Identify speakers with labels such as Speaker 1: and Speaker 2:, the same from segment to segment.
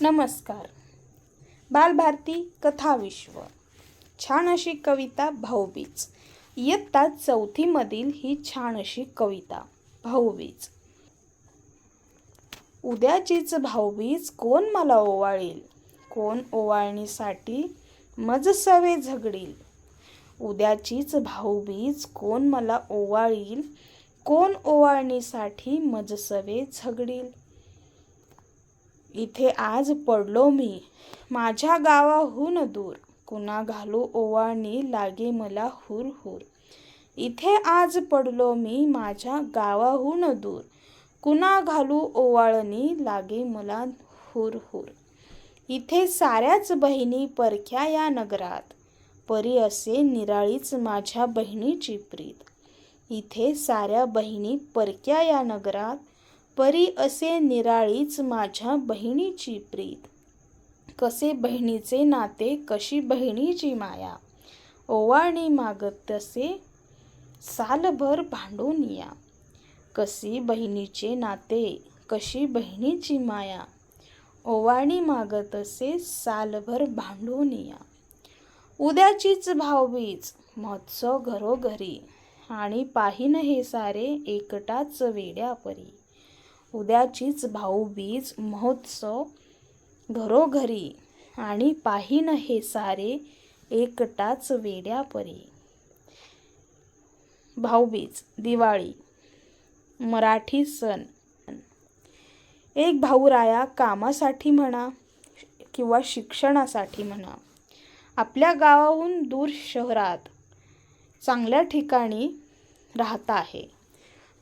Speaker 1: नमस्कार. बालभारती कथाविश्व छान अशी कविता भाऊबीज. इयत्ता चौथीमधील ही छान अशी कविता भाऊबीज. उद्याचीच भाऊबीज कोण मला ओवाळील? कोण ओवाळणीसाठी मज सवे झगडील? उद्याचीच भाऊबीज कोण मला ओवाळील? कोण ओवाळणीसाठी मज सवे झगडील? इथे आज पडलो मी. माझ्या गावाहून दूर. कुणा घालू ओवाळणी लागे मला हुर हुर इथे आज पडलो मी माझ्या गावाहून दूर. कुणा घालू ओवाळणी लागे मला हुर हुर इथे साऱ्याच बहिणी परख्या या नगरात. परी असे निराळीच माझ्या बहिणीची प्रीत. इथे साऱ्या बहिणी परक्या या नगरात. परी असे निराळीच माझ्या बहिणीची प्रीत. कसे बहिणीचे नाते कशी बहिणीची माया. ओवाळणी मागत तसे सालभर भांडून या. कशी बहिणीचे नाते कशी बहिणीची माया. ओवाळणी मागत असे सालभर भांडून या. उद्याचीच भावबीज महोत्सव घरोघरी. आणि पाहिन हे सारे एकटाच वेड्या परी. उद्याचीच भाऊबीज महोत्सव घरोघरी आणि पाहिन हे सारे एकटाच वेड्या परी. भाऊबीज दिवाळी मराठी सण. एक भाऊराया कामासाठी म्हणा किंवा शिक्षणासाठी म्हणा आपल्या गावाहून दूर शहरात चांगल्या ठिकाणी राहत आहे.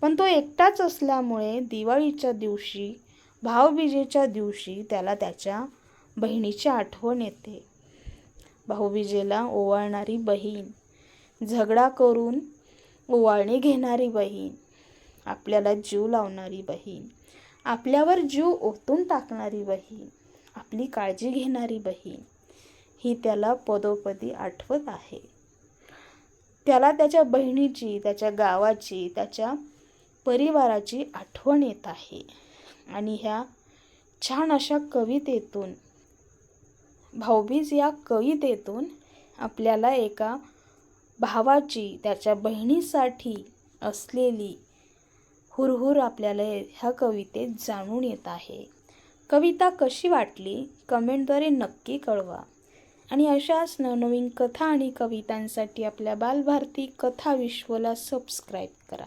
Speaker 1: पण तो एकटाच असल्यामुळे दिवाळीच्या दिवशी भाऊबीजेच्या दिवशी त्याला त्याच्या बहिणीची आठवण येते. भाऊबीजेला ओवाळणारी बहीण झगडा करून ओवाळणी घेणारी बहीण आपल्याला जीव लावणारी बहीण आपल्यावर जीव ओतून टाकणारी बहीण आपली काळजी घेणारी बहीण ही त्याला पदोपदी आठवत आहे. त्याला त्याच्या बहिणीची त्याच्या गावाची त्याच्या परिवाराची आठवण येत आहे. आणि ह्या छान अशा कवितेतून भाऊबीज या कवितेतून आपल्याला एका भावाची त्याच्या बहिणीसाठी असलेली हुरहुर आपल्याला ह्या कवितेत जाणून येत आहे. कविता कशी वाटली कमेंटद्वारे नक्की कळवा. आणि अशाच नवनवीन कथा आणि कवितांसाठी आपल्या बालभारती कथा विश्वला सबस्क्राईब करा.